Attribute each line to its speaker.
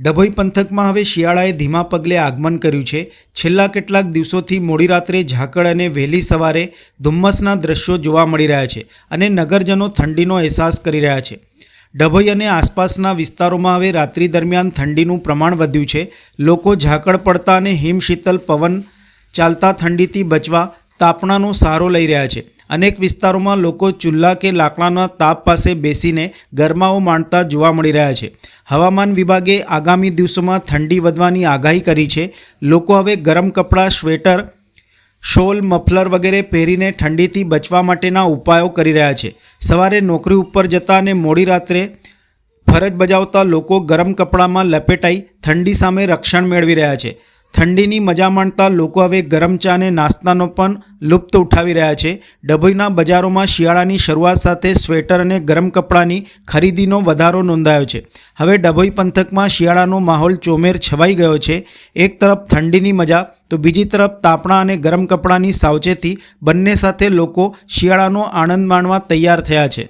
Speaker 1: ડભોઈ પંથકમાં હવે શિયાળાએ ધીમા પગલે આગમન કર્યું છે. છેલ્લા કેટલાક દિવસોથી મોડી રાત્રે ઝાકળ અને વહેલી સવારે ધુમ્મસના દ્રશ્યો જોવા મળી રહ્યા છે અને નગરજનો ઠંડીનો અહેસાસ કરી રહ્યા છે. ડભોઈ અને આસપાસના વિસ્તારોમાં હવે રાત્રિ દરમિયાન ઠંડીનું પ્રમાણ વધ્યું છે. લોકો ઝાકળ પડતા અને હિમશીતલ પવન ચાલતા ઠંડીથી બચવા તાપણાનો સહારો લઈ રહ્યા છે. અનેક વિસ્તારોમાં લોકો ચૂલ્લા કે લાકડાના તાપ પાસે બેસીને ગરમાઓ માણતા જોવા મળી રહ્યા છે. હવામાન વિભાગે આગામી દિવસોમાં ઠંડી વધવાની આગાહી કરી છે. લોકો હવે ગરમ કપડાં, સ્વેટર, શોલ, મફલર વગેરે પહેરીને ઠંડીથી બચવા માટેના ઉપાયો કરી રહ્યા છે. સવારે નોકરી ઉપર જતા અને મોડી રાત્રે ફરજ બજાવતા લોકો ગરમ કપડામાં લપેટાઈ ઠંડી સામે રક્ષણ મેળવી રહ્યા છે. ઠંડીની મજા માણતા લોકો હવે ગરમ ચા અને નાસ્તાનો પણ લુપ્ત ઉઠાવી રહ્યા છે. ડભોઈના બજારોમાં શિયાળાની શરૂઆત સાથે સ્વેટર અને ગરમ કપડાની ખરીદીનો વધારો નોંધાયો છે. હવે ડભોઈ પંથકમાં શિયાળાનો માહોલ ચોમેર છવાઈ ગયો છે. એક તરફ ઠંડીની મજા, તો બીજી તરફ તાપણા અને ગરમ કપડાની સાવચેતી બંને સાથે લોકો શિયાળાનો આનંદ માણવા તૈયાર થયા છે.